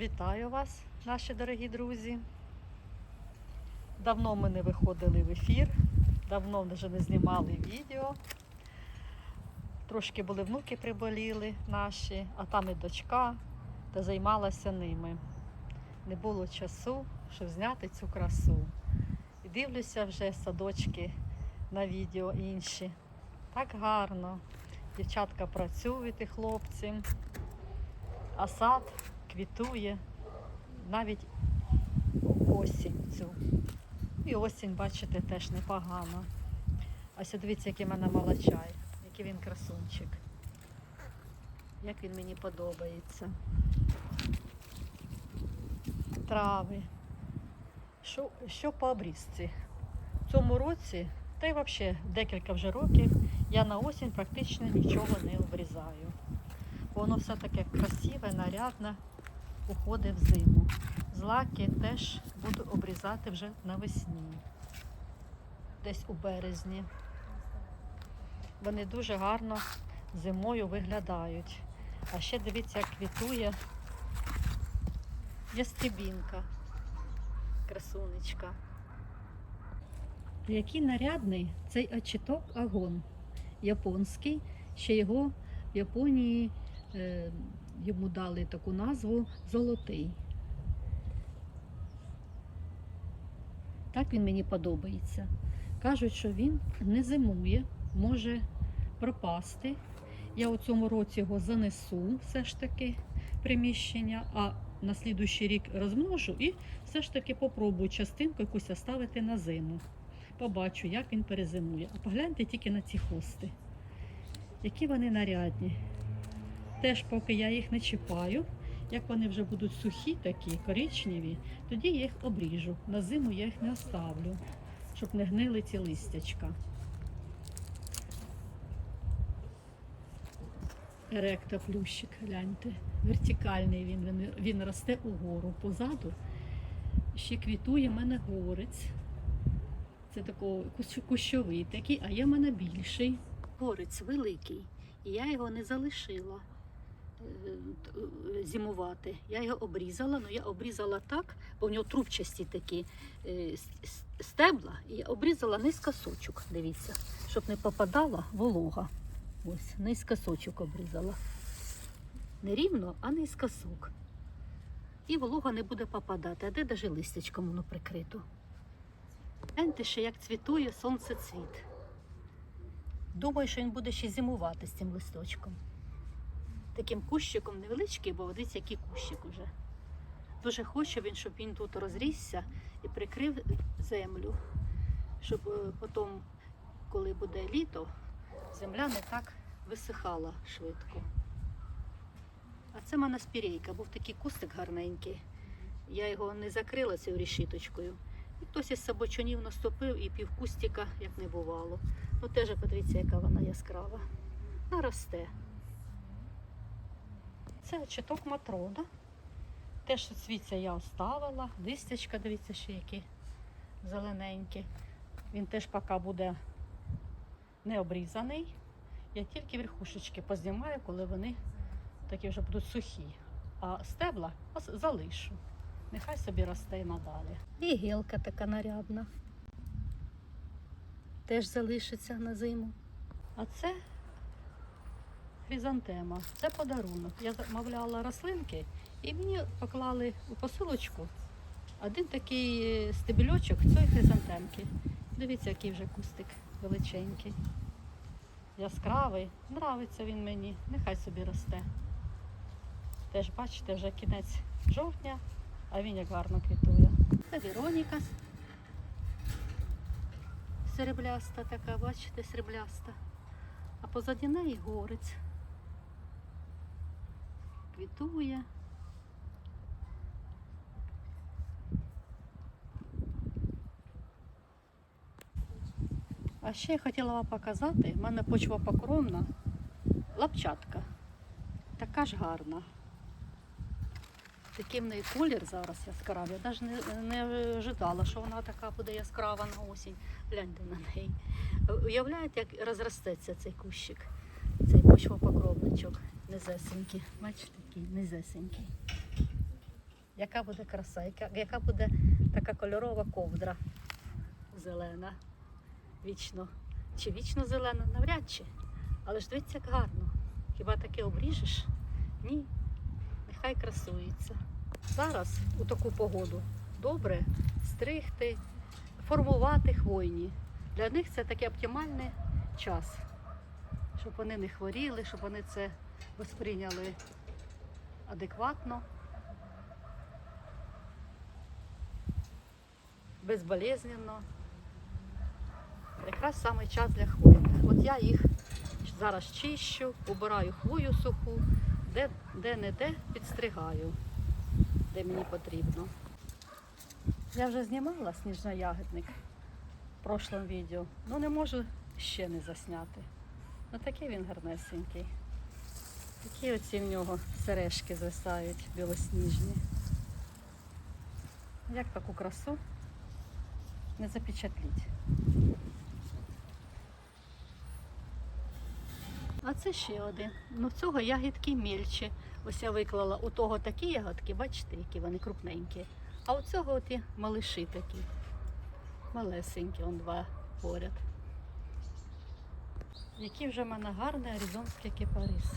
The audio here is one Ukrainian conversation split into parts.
Вітаю вас, наші дорогі друзі. Давно ми не виходили в ефір, давно вже не знімали відео. Трошки були внуки приболіли наші, а там і дочка, та займалася ними. Не було часу, щоб зняти цю красу. І дивлюся вже садочки на відео інші. Так гарно. Дівчатка працюють і хлопці, а сад квітує навіть осінь цю. І осінь, бачите, теж непогано. Ось дивіться, який в мене молочай, який він красунчик. Як він мені подобається. Трави. Що, що по обрізці? В цьому році, та й взагалі декілька вже років, я на осінь практично нічого не обрізаю. Воно все таке красиве, нарядне, уходить в зиму. Злаки теж буду обрізати вже навесні, десь у березні. Вони дуже гарно зимою виглядають. А ще дивіться, як квітує ястребінка, красунечка. Який нарядний цей очіток агон японський, ще його в Японії е, йому дали таку назву золотий. Так він мені подобається. Кажуть, що він не зимує, може пропасти. Я у цьому році його занесу все ж таки приміщення, а на слідуючий рік розмножу і все ж таки попробую частинку якусь оставити на зиму. Побачу, як він перезимує. А погляньте тільки на ці хости. Які вони нарядні. Теж поки я їх не чіпаю, як вони вже будуть сухі, такі, коричневі, тоді я їх обріжу. На зиму я їх не оставлю, щоб не гнили ці листячка. Еректоплющик, гляньте. Вертикальний він, він, він росте угору. Позаду ще квітує в мене горець. Це такий кущовий такий, а є в мене більший. Горець великий, і я його не залишила зимувати. Я його обрізала, але я обрізала так, бо в нього трубчасті такі е, стебла, і я обрізала низькосочок, дивіться, щоб не попадала волога. Ось, низькосочок обрізала. Не рівно, а низькосок. І волога не буде попадати, а де даже листячком воно прикрито. Гляньте ще, як цвітує сонцецвіт. Думаю, що він буде ще зимувати з цим листочком. Таким кущиком невеличкий, бо дивіться, який кущик уже. Дуже хочу він, щоб він тут розрісся і прикрив землю, щоб е, потім, коли буде літо, земля не так висихала швидко. А це мене спірейка, був такий кустик гарненький. Я його не закрила цією решіточкою. І хтось із собачунів наступив і пів кустика, як не бувало. Ну теж подивіться, яка вона яскрава. Вона росте. Це читок матрона. Теж цвіття я оставила. Листячка, дивіться, ще які зелененькі. Він теж поки буде не обрізаний. Я тільки верхушечки познімаю, коли вони такі вже будуть сухі. А стебла залишу. Нехай собі росте і надалі. І гілка така нарядна. Теж залишиться на зиму. А це хризантема. Це подарунок. Я замовляла рослинки і мені поклали у посилочку один такий стебельочок цієї хризантемки. Дивіться, який вже кустик величенький. Яскравий. Нравиться він мені. Нехай собі росте. Теж бачите, вже кінець жовтня, а він як гарно квітує. Це Вероніка. Серебляста така, бачите, срібляста. А позаді неї горець. Квітує. А ще я хотіла вам показати, в мене почва покровна, лапчатка. Така ж гарна. Такий в неї колір зараз яскравий. Я навіть не, не ожидала, що вона така буде яскрава на осінь. Гляньте на неї. Уявляєте, як розростеться цей кущик, почвопокровничок низесенький. Бачите, такий низесенький. яка буде краса, яка, яка буде така кольорова ковдра зелена. Вічно. Чи вічно зелена? Навряд чи. Але ж дивіться, як гарно. Хіба таке обріжеш? Ні. Нехай красується. Зараз у таку погоду добре стригти, формувати хвойні. Для них це такий оптимальний час, щоб вони не хворіли, щоб вони це восприйняли адекватно, безболезненно. Якраз саме час для хвойних. От я їх зараз чищу, убираю хвою суху, де, де підстригаю, де мені потрібно. Я вже знімала сніжноягідник в прошлому відео, ну не можу ще не засняти. Ну такий він гарнесенький. Такі оці в нього сережки звисають білосніжні. Як таку красу не запечатліть. А це ще один. Ну в цього ягідки мільче. Ось я виклала у того такі ягодки, бачите, які вони крупненькі. А у цього от і малиші такі. Малесенькі, он два поряд. Який вже в мене гарний аризонський кипарис.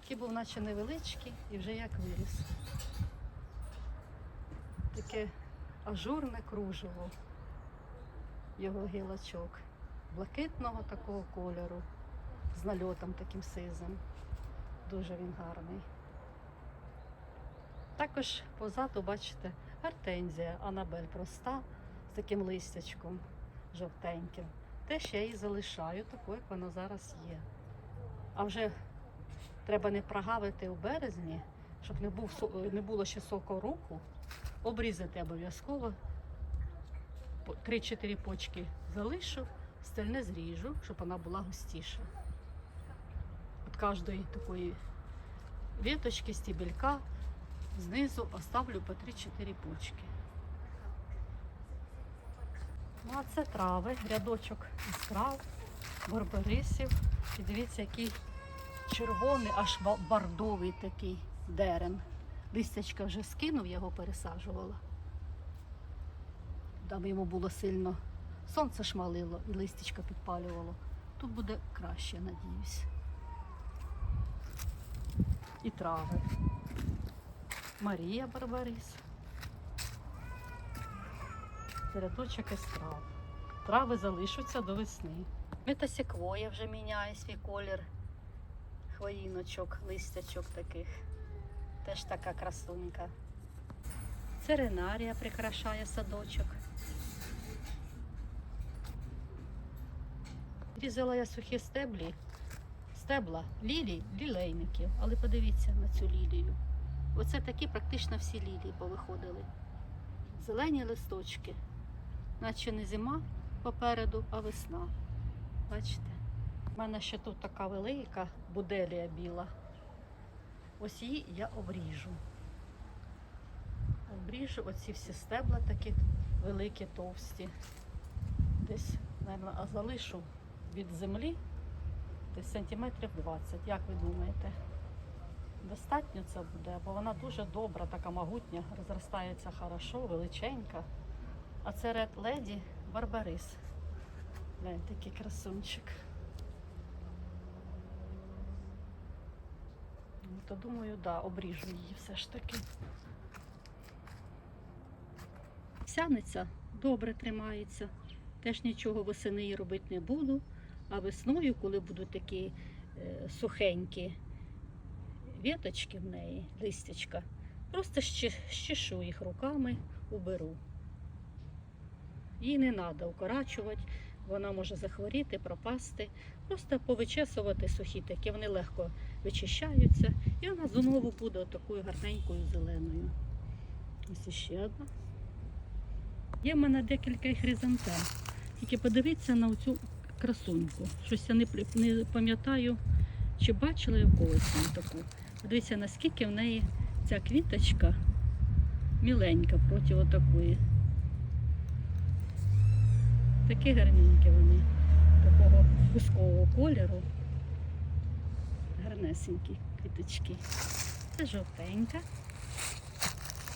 Такий був наче невеличкий і вже як виріс. Таке ажурне кружево. Його гілочок. Блакитного такого кольору. З нальотом таким сизим. Дуже він гарний. Також позаду, бачите, гортензія Анабель проста з таким листячком жовтеньким. Теж я її залишаю такою, як вона зараз є. А вже треба не прогавити у березні, щоб не, був, не було ще соку руху, обрізати обов'язково. 3-4 почки залишу, стальне зріжу, щоб вона була густіша. От кожної такої веточки, стебелька знизу оставлю по 3-4 почки. Ну, а це трави, рядочок із трав, барбарисів. І дивіться, який червоний, аж бордовий такий дерен. Листячка вже скинув, я його пересаджувала. Там йому було сильно сонце шмалило і листячка підпалювало. Тут буде краще, надіюсь. І трави. Марія Барбарис. Це рядочок із трав. Трави залишаться до весни. Метасеквоя вже міняє свій колір. Хвоїночок, листячок таких. Теж така красунька. Церенарія прикрашає садочок. Різала я сухі стеблі, стебла лілій, лілейників. Але подивіться на цю лілію. Оце такі практично всі лілії повиходили. Зелені листочки, наче не зима попереду, а весна. Бачите? У мене ще тут така велика буделія біла. Ось її я обріжу. Обріжу оці всі стебла такі великі, товсті. Десь, мабуть, а залишу від землі десь сантиметрів 20. Як ви думаєте? Достатньо це буде, бо вона дуже добра, така могутня, розростається хорошо, величенька. А це Ред Леді Барбарис. Глянь, такий красунчик. Ну, То думаю, да, обріжу її все ж таки. Сяниця добре тримається. Теж нічого восени робити не буду. А весною, коли будуть такі е, сухенькі віточки в неї, листячка, просто щешу їх руками, уберу. Їй не треба укорачувати, вона може захворіти, пропасти. Просто повичесувати сухі такі, вони легко вичищаються, і вона знову буде такою гарненькою зеленою. Ось іще одна. Є в мене декілька хризантем. Тільки подивіться на цю красуньку. Щось я не, не пам'ятаю, чи бачила я когось таку. Подивіться, наскільки в неї ця квіточка міленька проти отакої. Такі гарненькі вони, такого гускового кольору. Гарнесенькі квіточки. Це жовтенька.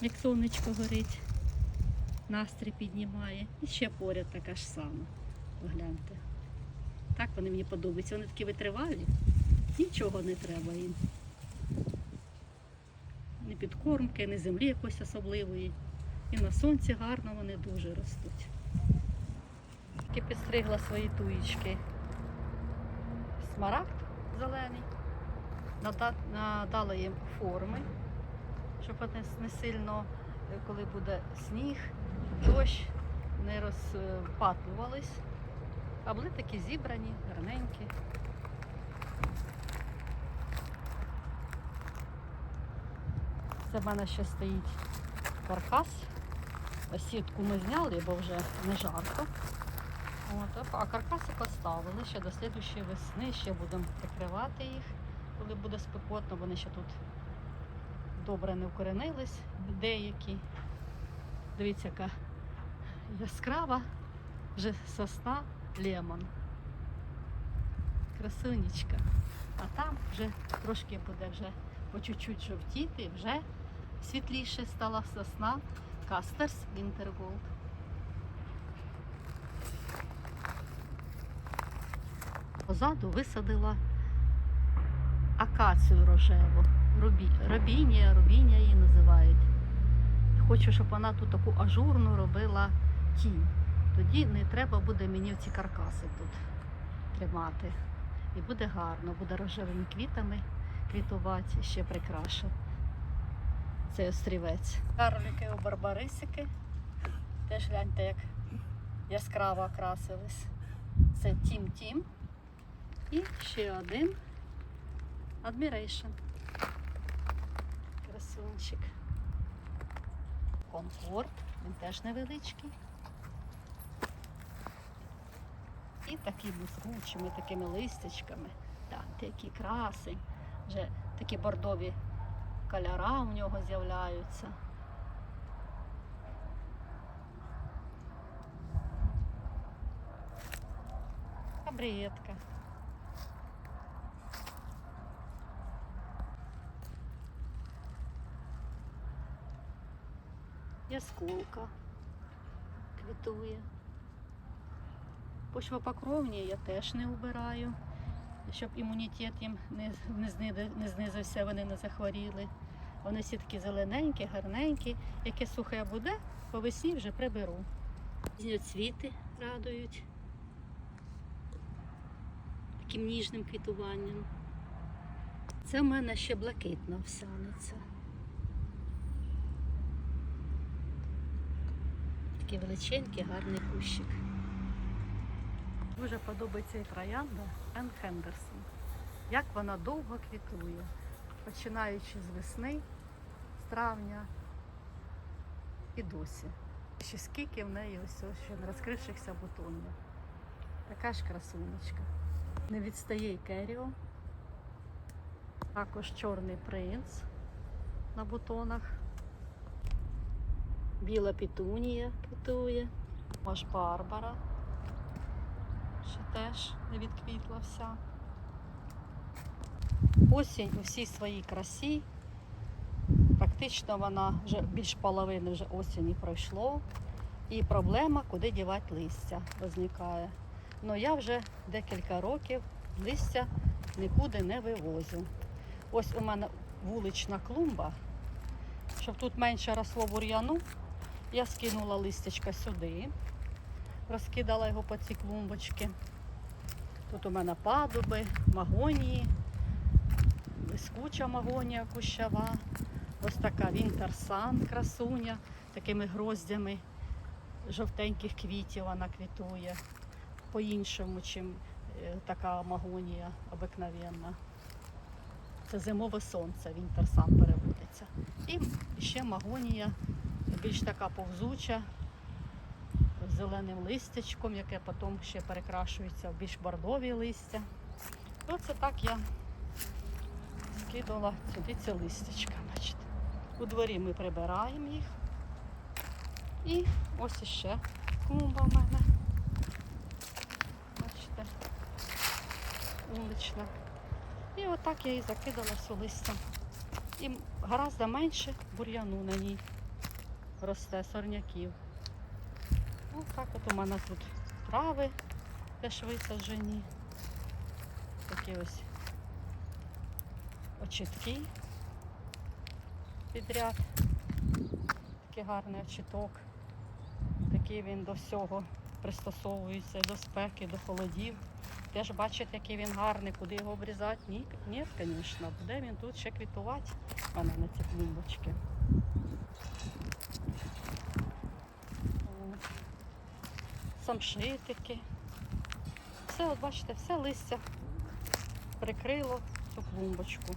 як сонечко горить, настрій піднімає. І ще поряд така ж сама. Погляньте. Так вони мені подобаються. Вони такі витривалі, нічого не треба їм. Ні підкормки, ні землі якоїсь особливої. І на сонці гарно вони дуже ростуть. Тільки підстригла свої туїчки. Смарагд зелений. Надала їм форми, щоб вони не сильно, е, коли буде сніг, дощ, не розпатлювались. А були такі зібрані, гарненькі. Це в мене ще стоїть каркас. Сітку ми зняли, бо вже не жарко. От, а каркаси поставили ще до слідущої весни, ще будемо прикривати їх, коли буде спекотно, вони ще тут добре не вкоренились, деякі. Дивіться, яка яскрава вже сосна лемон. Красунечка. А там вже трошки буде вже по чуть-чуть жовтіти, вже світліше стала сосна Кастерс Вінтерголд. Позаду висадила акацію рожеву. Рубі... Робінія, рубіння її називають. Хочу, щоб вона тут таку ажурну робила тінь. Тоді не треба буде мені ці каркаси тут тримати. І буде гарно, буде рожевими квітами квітувати, ще прикраше. Цей острівець. Карлики у барбарисики. Теж гляньте, як яскраво окрасились. Це Тім Тім. І ще один Admiration. Красунчик. Конкорд, він теж невеличкий. І такі блискучими такими листячками. Так, такі красень. Вже такі бордові кольора у нього з'являються. Кабриетка. Ясколка квітує. Почвопокровні я теж не убираю, щоб імунітет їм не, не знизився, вони не захворіли. Вони всі такі зелененькі, гарненькі. Яке сухе буде, по весні вже приберу. Цвіти радують таким ніжним квітуванням. Це в мене ще блакитна овсяниця. Такий величенький, гарний кущик. Дуже подобається і троянда Енн Хендерсон. Як вона довго квітує, починаючи з весни, з травня і досі. Ще скільки в неї ось ще не розкрившихся бутонів. Така ж красунечка. Не відстає й Керіо. Також чорний принц на бутонах. Біла пітунія квітує. Аж Барбара. Ще теж не відквітла вся. Осінь у всій своїй красі. Фактично вона вже більш половини вже осені пройшло. І проблема, куди дівати листя, возникає. Ну я вже декілька років листя нікуди не вивозю. Ось у мене вулична клумба. Щоб тут менше росло бур'яну, я скинула листячка сюди, розкидала його по ці клумбочки. Тут у мене падуби, магонії, блискуча магонія кущава. Ось така Вінтерсан, красуня, такими гроздями жовтеньких квітів вона квітує. По-іншому, чим е, така магонія обикновенна. Це зимове сонце, Вінтерсан переводиться. І ще магонія більш така повзуча, з зеленим листячком, яке потім ще перекрашується в більш бордові листя. Оце так я скидала сюди це листячка, бачите. У дворі ми прибираємо їх. І ось іще клумба в мене. Бачите, вулична. І отак я її закидала все листя. І гораздо менше бур'яну на ній. Росте, сорняків. Ось так от у мене тут трави теж висаджені. Такі ось очітки підряд. Такий гарний очіток. Такий він до всього пристосовується, до спеки, до холодів. Теж бачите, який він гарний, куди його обрізати? Ні, ні, звісно, буде він тут ще квітувати. У мене на ці клумбочки. От. Самшитики. Все, от бачите, все листя прикрило цю клумбочку.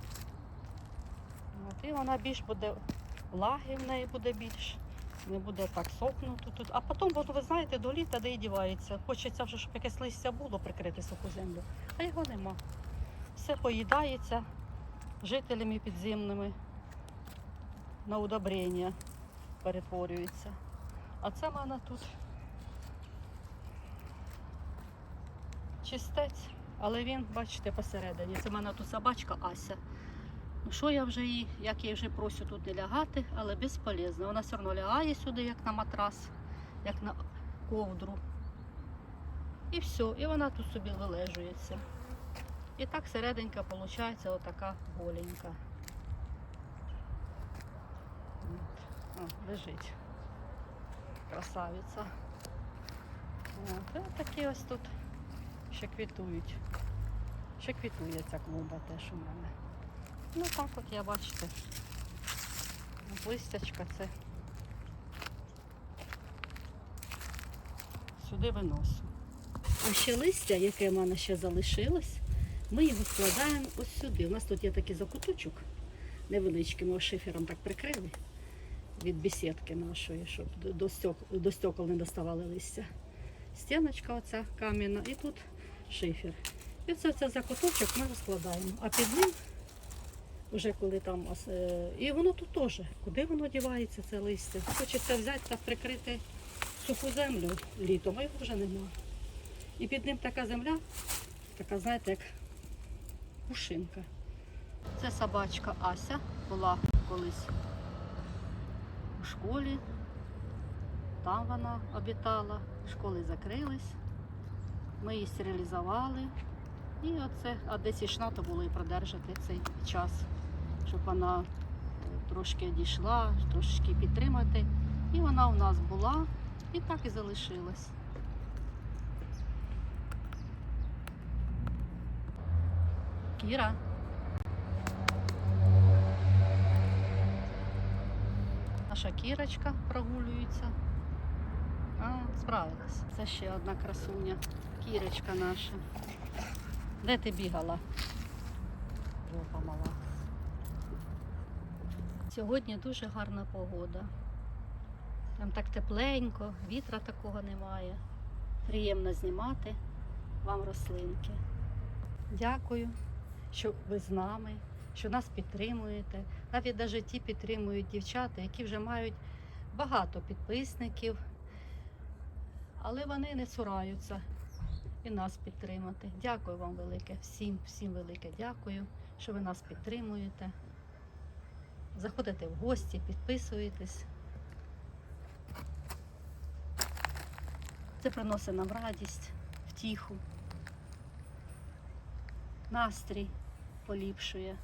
От, і вона більш буде влаги в неї буде більш, не буде так сохнути тут. А потім, воно, ви знаєте, до літа де і дівається. Хочеться вже, щоб якесь листя було прикрити суху землю, а його нема. Все поїдається жителями підземними на удобрення перетворюється. А це в мене тут чистець, але він, бачите, посередині. Це в мене тут собачка Ася. Ну що я вже її, як я вже просю тут не лягати, але безполезно. Вона все одно лягає сюди, як на матрас, як на ковдру. І все, і вона тут собі вилежується. І так серединка виходить отака голенька. О, лежить. Красавиця. От. Такі ось тут ще квітують. Ще квітує ця клумба теж у мене. Ну так от я бачите. Листячка це сюди виносу. А ще листя, яке в мене ще залишилось, ми його складаємо ось сюди. У нас тут є такий закуточок невеличкий, ми шифером так прикрили від бесідки нашої, щоб до- до стек- до стекол не доставали листя. Стіночка оця кам'яна і тут шифер. І це, це закуточок ми розкладаємо. А під ним вже коли там е, і воно тут теж. Куди воно дівається, це листя? Хочеться взяти та прикрити суху землю літом, а його вже нема. І під ним така земля, така, знаєте, як пушинка. Це собачка Ася була колись у школі. Там вона обітала, школи закрились. Ми її стерилізували. І оце, а десь ішна, то було і продержати цей час, щоб вона е, трошки дійшла, трошки підтримати. І вона у нас була і так і залишилась. Кіра. Наша кірочка прогулюється. Справилась. Це ще одна красуня. Кірочка наша. Де ти бігала? Жопа мала. Сьогодні дуже гарна погода. Там так тепленько, вітра такого немає. Приємно знімати вам рослинки. Дякую, що ви з нами, що нас підтримуєте. Навіть навіть ті підтримують дівчата, які вже мають багато підписників, але вони не цураються і нас підтримати. Дякую вам велике, всім, всім велике дякую, що ви нас підтримуєте. Заходите в гості, підписуєтесь. Це приносить нам радість, втіху, настрій поліпшує.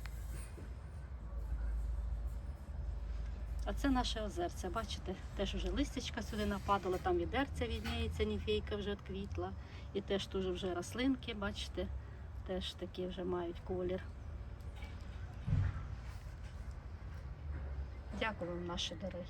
А це наше озерце. Бачите, теж вже листячка сюди нападала, там відерця відніється, ніфейка вже відквітла. І теж тут вже рослинки, бачите, теж такі вже мають колір. Дякую вам, наші дорогі.